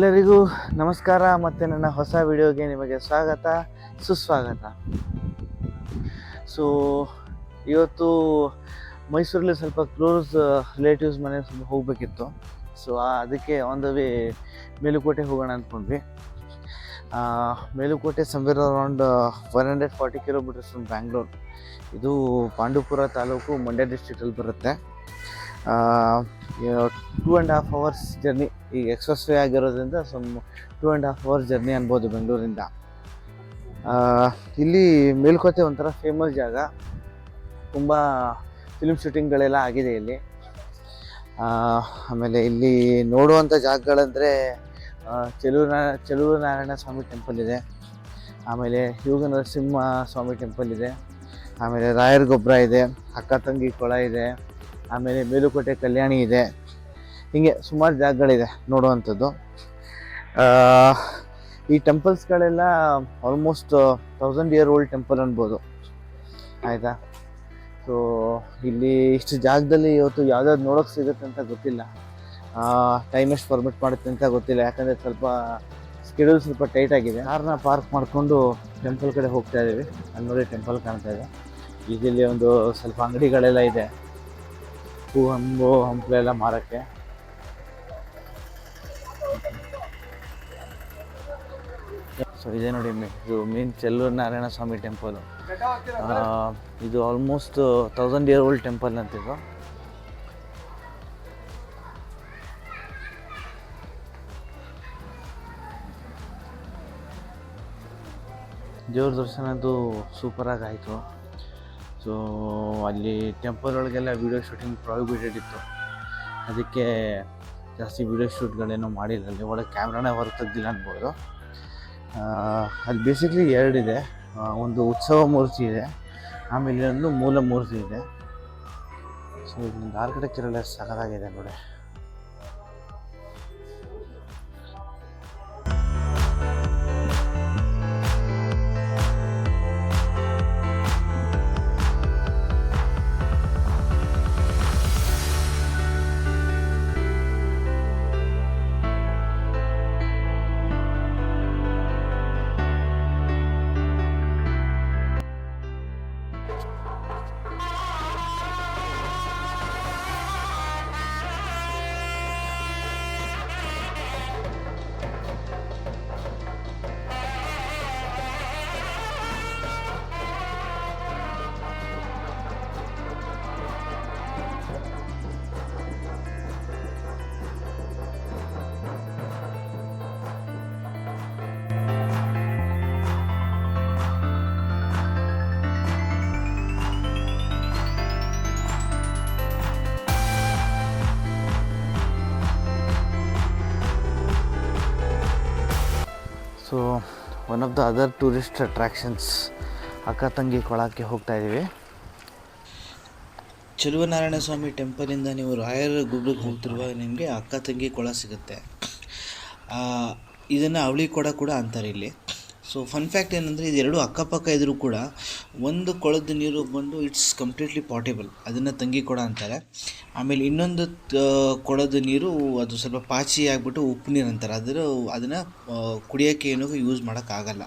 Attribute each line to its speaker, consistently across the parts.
Speaker 1: ಎಲ್ಲರಿಗೂ ನಮಸ್ಕಾರ ಮತ್ತು ನನ್ನ ಹೊಸ ವಿಡಿಯೋಗೆ ನಿಮಗೆ ಸ್ವಾಗತ, ಸುಸ್ವಾಗತ. ಸೊ ಇವತ್ತು ಮೈಸೂರಲ್ಲಿ ಸ್ವಲ್ಪ ಕ್ಲೋಸ್ ರಿಲೇಟಿವ್ಸ್ ಮನೆ ಸ್ವಲ್ಪ ಹೋಗಬೇಕಿತ್ತು. ಸೊ ಅದಕ್ಕೆ ಆನ್ ದ ವೇ ಮೇಲುಕೋಟೆ ಹೋಗೋಣ ಅಂದ್ಕೊಂಡ್ವಿ. Melukote somewhere around one hundred forty kilometres from Bangalore ಇದು ಪಾಂಡುಪುರ ತಾಲೂಕು, ಮಂಡ್ಯ ಡಿಸ್ಟ್ರಿಕ್ಟಲ್ಲಿ ಬರುತ್ತೆ. Two and half hours journey ಈಗ ಎಕ್ಸ್ಪ್ರೆಸ್ ವೇ ಆಗಿರೋದ್ರಿಂದ some two and half hours journey ಅನ್ಬೋದು ಬೆಂಗಳೂರಿಂದ. ಇಲ್ಲಿ ಮೇಲ್ಕೋತೆ ಒಂಥರ ಫೇಮಸ್ ಜಾಗ. ತುಂಬ ಫಿಲ್ಮ್ ಶೂಟಿಂಗ್ಗಳೆಲ್ಲ ಆಗಿದೆ ಇಲ್ಲಿ. ಆಮೇಲೆ ಇಲ್ಲಿ ನೋಡುವಂಥ ಜಾಗಗಳಂದರೆ ಚೆಲೂರು ಚೆಲುವು ನಾರಾಯಣ ಸ್ವಾಮಿ ಟೆಂಪಲ್ ಇದೆ. ಆಮೇಲೆ ಯೋಗ ನರಸಿಂಹ ಸ್ವಾಮಿ ಟೆಂಪಲ್ ಇದೆ. ಆಮೇಲೆ ರಾಯರ ಗೊಬ್ಬರ ಇದೆ. ಅಕ್ಕ ತಂಗಿ ಕೊಳ ಇದೆ. ಆಮೇಲೆ ಮೇಲುಕೋಟೆ ಕಲ್ಯಾಣಿ ಇದೆ. ಹೀಗೆ ಸುಮಾರು ಜಾಗಗಳಿದೆ ನೋಡುವಂಥದ್ದು. ಈ ಟೆಂಪಲ್ಸ್ಗಳೆಲ್ಲ almost thousand year old temple ಅನ್ಬೋದು. ಆಯಿತಾ? ಸೊ ಇಲ್ಲಿ ಇಷ್ಟು ಜಾಗದಲ್ಲಿ ಇವತ್ತು ಯಾವ್ದಾದ್ರು ನೋಡೋಕೆ ಸಿಗುತ್ತೆ ಅಂತ ಗೊತ್ತಿಲ್ಲ. ಟೈಮ್ ಎಷ್ಟು ಪರ್ಮಿಟ್ ಮಾಡುತ್ತೆ ಅಂತ ಗೊತ್ತಿಲ್ಲ. ಯಾಕಂದರೆ ಸ್ವಲ್ಪ ಸ್ಕೆಡ್ಯೂಲ್ ಸ್ವಲ್ಪ ಟೈಟ್ ಆಗಿದೆ. ಕಾರ್ನ ಪಾರ್ಕ್ ಮಾಡಿಕೊಂಡು ಟೆಂಪಲ್ ಕಡೆ ಹೋಗ್ತಾ ಇದ್ದೀವಿ. ಅಲ್ಲಿ ನೋಡಿ ಟೆಂಪಲ್ ಕಾಣ್ತಾ ಇದೆ. ಈಗ ಇಲ್ಲಿ ಒಂದು ಸ್ವಲ್ಪ ಅಂಗಡಿಗಳೆಲ್ಲ ಇದೆ. ಹೂ ಹಂಬು ಹಂಪಲೆಲ್ಲ ಮಾರಕ್ಕೆ. ಸೊ ಇದೆ ನೋಡಿ ಮೇ- ಇದು ಮೀನ್ ಚೆಲ್ಲೂರು ನಾರಾಯಣ ಸ್ವಾಮಿ ಟೆಂಪಲ್ ಇದು almost thousand year old temple ಅಂತಿದ್ದು ದೇವ್ರ ದರ್ಶನ ಸೂಪರಾಗಿ ಆಯಿತು. ಸೊ ಅಲ್ಲಿ ಟೆಂಪಲ್ ಒಳಗೆಲ್ಲ ವೀಡಿಯೋ ಶೂಟಿಂಗ್ ಪ್ರಾಹಿಬಿಟೆಡ್ ಇತ್ತು. ಅದಕ್ಕೆ ಜಾಸ್ತಿ ವೀಡಿಯೋ ಶೂಟ್ಗಳೇನೂ ಮಾಡಿಲ್ಲ. ಅಲ್ಲಿ ಒಳಗೆ ಕ್ಯಾಮ್ರಾನೇ ಹೊರ ತೆಗ್ದಿಲ್ಲ ಅನ್ಬೋದು. ಅಲ್ಲಿ ಬೇಸಿಕ್ಲಿ ಎರಡಿದೆ ಒಂದು ಉತ್ಸವ ಮೂರ್ತಿ ಇದೆ. ಆಮೇಲೆ ಇನ್ನೊಂದು ಮೂಲ ಮೂರ್ತಿ ಇದೆ. ಸೊ ಇದು ನಾಲ್ಕಡೆ ಕೆರಳೆ ಸಖತ್ತಾಗಿದೆ ನೋಡಿ so one of the other tourist attractions ಅಕ್ಕ ತಂಗಿ ಕೊಳಕ್ಕೆ ಹೋಗ್ತಾ ಇದ್ದೀವಿ
Speaker 2: ಚೆಲುವನಾರಾಯಣ ಸ್ವಾಮಿ ಟೆಂಪಲಿಂದ ನೀವು ರಾಯರ ಗುಡ್ಡಕ್ಕೆ ಹೋಗ್ತಿರುವಾಗ ನಿಮಗೆ ಅಕ್ಕ ತಂಗಿ ಕೊಳ ಸಿಗುತ್ತೆ. ಇದನ್ನು ಅವಳಿ ಕೊಡ ಕೂಡ ಅಂತಾರೆ ಇಲ್ಲಿ. ಸೊ ಫನ್ ಫ್ಯಾಕ್ಟ್ ಏನಂದರೆ ಇದೆರಡು ಅಕ್ಕಪಕ್ಕ ಇದ್ದರೂ ಕೂಡ ಒಂದು ಕೊಳದ ನೀರು ಬಂದು ಇಟ್ಸ್ ಕಂಪ್ಲೀಟ್ಲಿ ಪಾಟೇಬಲ್ ಅದನ್ನು ತಂಗಿ ಕೊಡ ಅಂತಾರೆ. ಆಮೇಲೆ ಇನ್ನೊಂದು ಕೊಳದ ನೀರು ಅದು ಸ್ವಲ್ಪ ಪಾಚಿ ಆಗಿಬಿಟ್ಟು ಉಪ್ಪು ನೀರು ಅಂತಾರೆ. ಅದರ, ಅದನ್ನು ಕುಡಿಯೋಕ್ಕೆ ಏನೂ ಯೂಸ್ ಮಾಡೋಕ್ಕಾಗಲ್ಲ.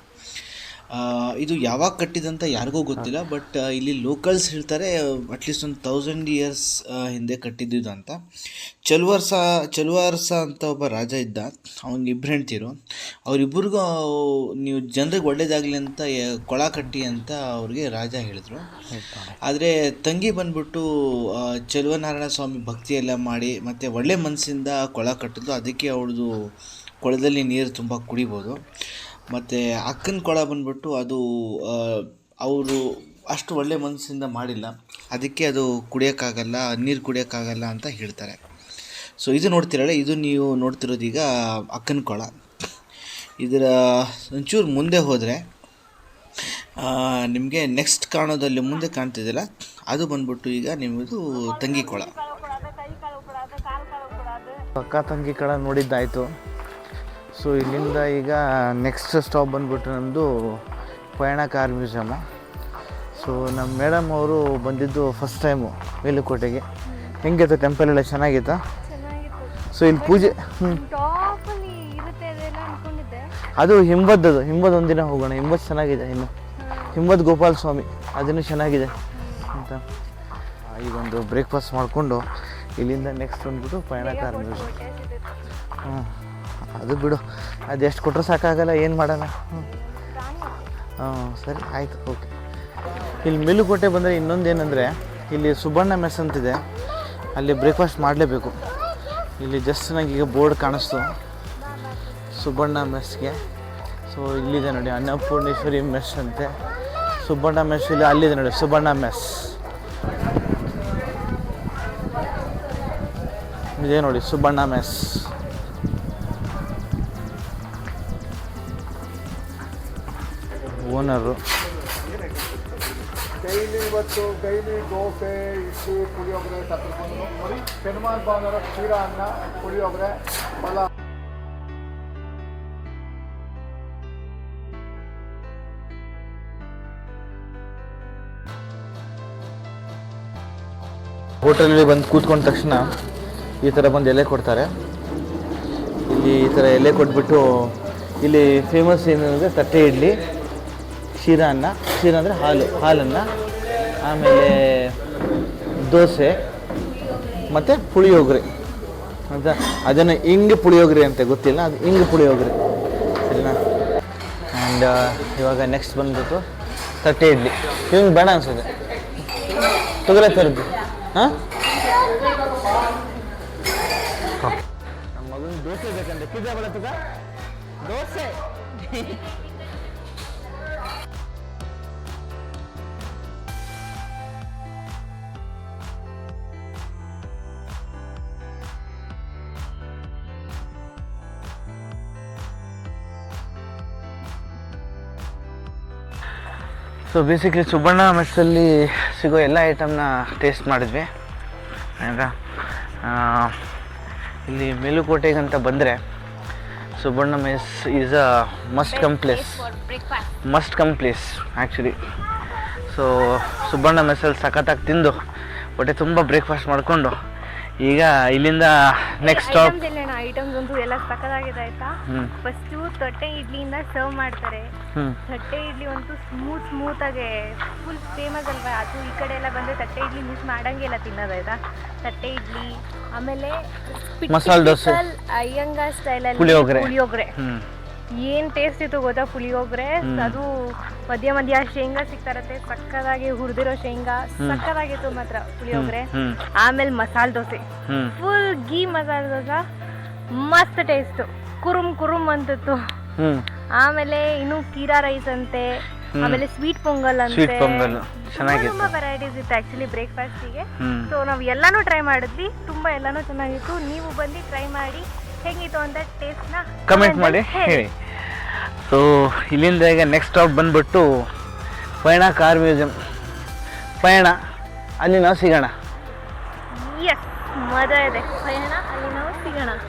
Speaker 2: ಇದು ಯಾವಾಗ ಕಟ್ಟಿದಂತ ಯಾರಿಗೂ ಗೊತ್ತಿಲ್ಲ ಬಟ್ ಇಲ್ಲಿ ಲೋಕಲ್ಸ್ ಹೇಳ್ತಾರೆ ಅಟ್ಲೀಸ್ಟ್ ಒಂದು ತೌಸಂಡ್ ಇಯರ್ಸ್ ಹಿಂದೆ ಕಟ್ಟಿದ್ದು ಅಂತ ಚಲುವರ್ಸ ಚಲುವಾರ್ಸ ಅಂತ ಒಬ್ಬ ರಾಜ ಇದ್ದ ಅವ್ನಿಗೆ ಇಬ್ಬರು ಹೆಣ್ತಿರು ಅವರಿಬ್ಬರಿಗೂ ನೀವು ಜನರಿಗೆ ಒಳ್ಳೇದಾಗಲಿ ಅಂತ ಕೊಳ ಕಟ್ಟಿ ಅಂತ ಅವ್ರಿಗೆ ರಾಜ ಹೇಳಿದರು. ಆದರೆ ತಂಗಿ ಬಂದ್ಬಿಟ್ಟು ಚಲುವನಾರಾಯಣ ಚೆಲುವನಾರಾಯಣ ಸ್ವಾಮಿ ಭಕ್ತಿ ಎಲ್ಲ ಮಾಡಿ ಮತ್ತು ಒಳ್ಳೆ ಮನಸ್ಸಿಂದ ಕೊಳ ಕಟ್ಟಿದ್ದು ಅದಕ್ಕೆ ಅವಳದು ಕೊಳದಲ್ಲಿ ನೀರು ತುಂಬ ಕುಡಿಬೋದು. ಮತ್ತು ಅಕ್ಕನ ಕೊಳ ಬಂದ್ಬಿಟ್ಟು ಅದು ಅವರು ಅಷ್ಟು ಒಳ್ಳೆ ಮನಸ್ಸಿಂದ ಮಾಡಿಲ್ಲ. ಅದಕ್ಕೆ ಅದು ಕುಡಿಯೋಕ್ಕಾಗಲ್ಲ ನೀರು ಕುಡಿಯೋಕ್ಕಾಗಲ್ಲ ಅಂತ ಹೇಳ್ತಾರೆ. ಸೊ ಇದು ನೋಡ್ತಿರಲ್ಲ ಇದು ನೀವು ನೋಡ್ತಿರೋದೀಗ ಅಕ್ಕನ ಕೊಳ. ಇದರ ಒಂಚೂರು ಮುಂದೆ ಹೋದರೆ ನಿಮಗೆ ನೆಕ್ಸ್ಟ್ ಕಾಣೋದಲ್ಲಿ ಮುಂದೆ ಕಾಣ್ತಿದ್ದಿಲ್ಲ ಅದು ಬಂದ್ಬಿಟ್ಟು ಈಗ ನಿಮ್ಮದು ತಂಗಿ ಕೊಳ.
Speaker 1: ಅಕ್ಕ ತಂಗಿ ಕೊಳ ನೋಡಿದ್ದಾಯಿತು. ಸೊ ಇಲ್ಲಿಂದ ಈಗ ನೆಕ್ಸ್ಟ್ ಸ್ಟಾಪ್ ಬಂದ್ಬಿಟ್ಟು ನಮ್ಮದು ಪಯಣ ಕಾರ್ ಮ್ಯೂಸಿಯಮು ಸೊ ನಮ್ಮ ಮೇಡಮ್ ಅವರು ಬಂದಿದ್ದು ಫಸ್ಟ್ ಟೈಮು ಮೇಲುಕೋಟೆಗೆ. ಹೆಂಗಿತ್ತು ಟೆಂಪಲ್ ಎಲ್ಲ ಚೆನ್ನಾಗಿತ್ತಾ?
Speaker 3: ಚೆನ್ನಾಗಿತ್ತು.
Speaker 1: ಸೊ ಇಲ್ಲಿ ಪೂಜೆ ಹ್ಞೂ
Speaker 3: ಹಿಂಬದ್ದು ಇರುತ್ತೆ ಅನ್ಕೊಂಡಿದ್ದೆ.
Speaker 1: ಅದು ಹಿಂಬದ್ದದು ಹಿಂಬದ್ ಒಂದಿನ ಹೋಗೋಣ. ಹಿಂಬದ್ ಚೆನ್ನಾಗಿದೆ ಇನ್ನು. ಹಿಂಬದ್ ಗೋಪಾಲ ಸ್ವಾಮಿ ಅದನ್ನು ಚೆನ್ನಾಗಿದೆ. ಅಂತ. ಆ, ಈಗ ಒಂದು ಬ್ರೇಕ್ಫಾಸ್ಟ್ ಮಾಡಿಕೊಂಡು ಇಲ್ಲಿಂದ ನೆಕ್ಸ್ಟ್ ಬಂದ್ಬಿಟ್ಟು ಪಯಣ ಮ್ಯೂಸಿಯಮ್ ಹ್ಞೂ ಅದು ಬಿಡು. ಅದು ಎಷ್ಟು ಕೊಟ್ಟರು ಸಾಕಾಗಲ್ಲ, ಏನು ಮಾಡೋಣ? ಹ್ಞೂ ಹಾಂ, ಸರಿ, ಆಯಿತು, ಓಕೆ. ಇಲ್ಲಿ ಮೇಲುಕೋಟೆ ಬಂದರೆ ಇನ್ನೊಂದು ಏನಂದರೆ, ಇಲ್ಲಿ ಸುಬ್ಬಣ್ಣ ಮೆಸ್ ಅಂತಿದೆ. ಅಲ್ಲಿ ಬ್ರೇಕ್ಫಾಸ್ಟ್ ಮಾಡಲೇಬೇಕು. ಇಲ್ಲಿ ಜಸ್ಟ್ ನನಗೆ ಈಗ ಬೋರ್ಡ್ ಕಾಣಿಸ್ತು. ಸುಬ್ಬಣ್ಣ ಮೆಸ್ಗೆ. ಸೊ ಇಲ್ಲಿದೆ ನೋಡಿ, ಅನ್ನಪೂರ್ಣೇಶ್ವರಿ ಮೆಸ್ ಅಂತೆ. ಸುಬ್ಬಣ್ಣ ಮೆಸ್ ಇಲ್ಲಿ, ಅಲ್ಲಿದೆ ನೋಡಿ ಸುಬ್ಬಣ್ಣ ಮೆಸ್. ಇದೆ ನೋಡಿ ಸುಬ್ಬಣ್ಣ ಮೆಸ್. ಓನರು.
Speaker 4: ಡೈಲಿ ಇವತ್ತು ಡೈಲಿ ದೋಸೆ ಇಡ್ಲಿ ಪುಳಿಯೋಗರೆ ತಗೊಂಡು ನೋಡಿ ಶನಿವಾರ ಭಾನುವಾರ ಕ್ಷೀರ ಅನ್ನ ಪುಳಿಯೋಗರೆ ಪಲಾವ್.
Speaker 1: ಹೋಟೆಲಲ್ಲಿ ಬಂದು ಕೂತ್ಕೊಂಡ ತಕ್ಷಣ ಈ ಥರ ಬಂದು ಎಲೆ ಕೊಡ್ತಾರೆ. ಇಲ್ಲಿ ಈ ಥರ ಎಲೆ ಕೊಟ್ಬಿಟ್ಟು ಇಲ್ಲಿ ಫೇಮಸ್ ಏನಂದರೆ ತಟ್ಟೆ ಇಡ್ಲಿ. ಕ್ಷೀರ ಅನ್ನ ಶೀರ ಅಂದರೆ ಹಾಲು ಹಾಲನ್ನು ಆಮೇಲೆ ದೋಸೆ ಮತ್ತು ಪುಳಿಯೋಗರೆ. ಅಂತ ಅದನ್ನು ಹಿಂಗೆ ಪುಳಿಯೋಗರೆ ಅಂತ ಗೊತ್ತಿಲ್ಲ ಅದು ಹಿಂಗೆ ಪುಳಿಯೋಗರೆ. ಸರಿನಾ? ಆ್ಯಂಡ್ ಇವಾಗ ನೆಕ್ಸ್ಟ್ ಬಂದ್ಬಿಟ್ಟು ತಟ್ಟೆ ಇಡ್ಲಿ. ಹಿಂಗೆ ಬೇಡ ಅನ್ಸುತ್ತೆ. ತೊಗರೆ ತರದ್ದು ಹಾಂ? ನಮ್ಮ ಮಗನ ದೋಸೆ ಬೇಕಂದ್ರೆ ಪಿಜ್ಜಾ ತುಗ ದೋಸೆ. ಸೊ ಬೇಸಿಕಲಿ ಸುಬ್ಬಣ್ಣ ಮೆಸ್ಸಲ್ಲಿ ಸಿಗೋ ಎಲ್ಲ ಐಟಮ್ನ ಟೇಸ್ಟ್ ಮಾಡಿದ್ವಿ. ಆಗ ಇಲ್ಲಿ ಮೇಲುಕೋಟೆಗಂತ ಬಂದರೆ Subbanna mess is a must come place must come place actually so Subbanna ಮೆಸ್ಸಲ್ಲಿ ಸಖತ್ತಾಗಿ ತಿಂದು ಹೊಟ್ಟೆ ತುಂಬ ಬ್ರೇಕ್ಫಾಸ್ಟ್ ಮಾಡಿಕೊಂಡು ಈಗ ಇಲ್ಲಿಂದ ನೆಕ್ಸ್ಟ್ ಸ್ಟಾಪ್
Speaker 3: ಐಟಮ್ಸ್ ಒಂದು ಎಲ್ಲ ಸಕ್ಕದಾಗಿದೆ ಆಯ್ತಾ? ಫಸ್ಟ್ ತಟ್ಟೆ ಇಡ್ಲಿಯಿಂದ ಸರ್ವ್ ಮಾಡ್ತಾರೆ. ತಟ್ಟೆ ಇಡ್ಲಿ ಒಂದು ಸ್ಮೂತ್ ಸ್ಮೂತ್ ಆಗಿ ಫುಲ್ ಫೇಮಸ್ ಅಲ್ವಾ? ಅದು ಈ ಕಡೆ ಎಲ್ಲ ಬಂದ್ರೆ ತಟ್ಟೆ ಇಡ್ಲಿ ಮಿಸ್ ಮಾಡಂಗಿಲ್ಲ ತಿನ್ನೋದಾಯ್ತಾ ತಟ್ಟೆ ಇಡ್ಲಿ ಆಮೇಲೆ
Speaker 1: ಮಸಾಲೆ ದೋಸೆ.
Speaker 3: ಅಯ್ಯಂಗಾರ್ ಸ್ಟೈಲಲ್ಲಿ
Speaker 1: ಪುಳಿಯೋಗರೆ.
Speaker 3: ಪುಳಿಯೋಗರೆ. ಏನ್ ಟೇಸ್ಟ್ ಇತ್ತು ಗೊತ್ತಾ ಪುಳಿಯೋಗರೆ? ಅದು ಮಧ್ಯ ಮಧ್ಯ ಶೇಂಗಾ ಸಿಗ್ತಾರತ್ತೆ ಸಕ್ಕದಾಗಿ ಹುರಿದಿರೋ ಶೇಂಗಾ ಸಕ್ಕದಾಗಿತ್ತು ಮಾತ್ರ ಪುಳಿಯೋಗರೆ. ಆಮೇಲೆ ಮಸಾಲೆ ದೋಸೆ. ಫುಲ್ ಗೀ ಮಸಾಲೆ ದೋಸೆ. ಮಸ್ತ್ ಟೇಸ್ಟ್ ಕುರುಮ್ ಕುರುಮ್ ಅಂತಿತ್ತು. ಆಮೇಲೆ ಇನ್ನು ಕೀರಾ ರೈಸ್ ಅಂತೆ ಆಮೇಲೆ ಸ್ವೀಟ್ ಪೊಂಗಲ್ ಅಂತೆ.
Speaker 1: ಪೊಂಗಲ್
Speaker 3: ತುಂಬಾ
Speaker 1: ಚೆನ್ನಾಗಿತ್ತು.
Speaker 3: ವೆರೈಟೀಸ್ ಇತ್ತು ಆಕ್ಚುಲಿ ಬ್ರೇಕ್ಫಾಸ್ಟಿಗೆ
Speaker 1: ಹ್ಞೂ
Speaker 3: ಸೊ ನಾವು ಎಲ್ಲಾನು ಟ್ರೈ ಮಾಡಿದ್ವಿ ತುಂಬಾ ಎಲ್ಲಾನು ಚೆನ್ನಾಗಿತ್ತು. ನೀವು ಬಂದು ಟ್ರೈ ಮಾಡಿ ಹೇಗಿತ್ತು ಅಂತ ಟೇಸ್ಟ್ನ
Speaker 1: ಕಮೆಂಟ್ ಮಾಡಿ ಹೇಳಿ. ಸೊ ಇಲ್ಲಿಂದ ಈಗ ನೆಕ್ಸ್ಟ್ ಸ್ಟಾಪ್ ಬಂದ್ಬಿಟ್ಟು ಪಯಣ ಕಾರ್ ಮ್ಯೂಸಿಯಂ ಪಯಣ ಅಲ್ಲಿ ನಾವು ಸಿಗೋಣ.
Speaker 3: ಎಸ್ ಮಜಾ ಇದೆ. ಪಯಣ ಅಲ್ಲಿ ನಾವು ಸಿಗೋಣ.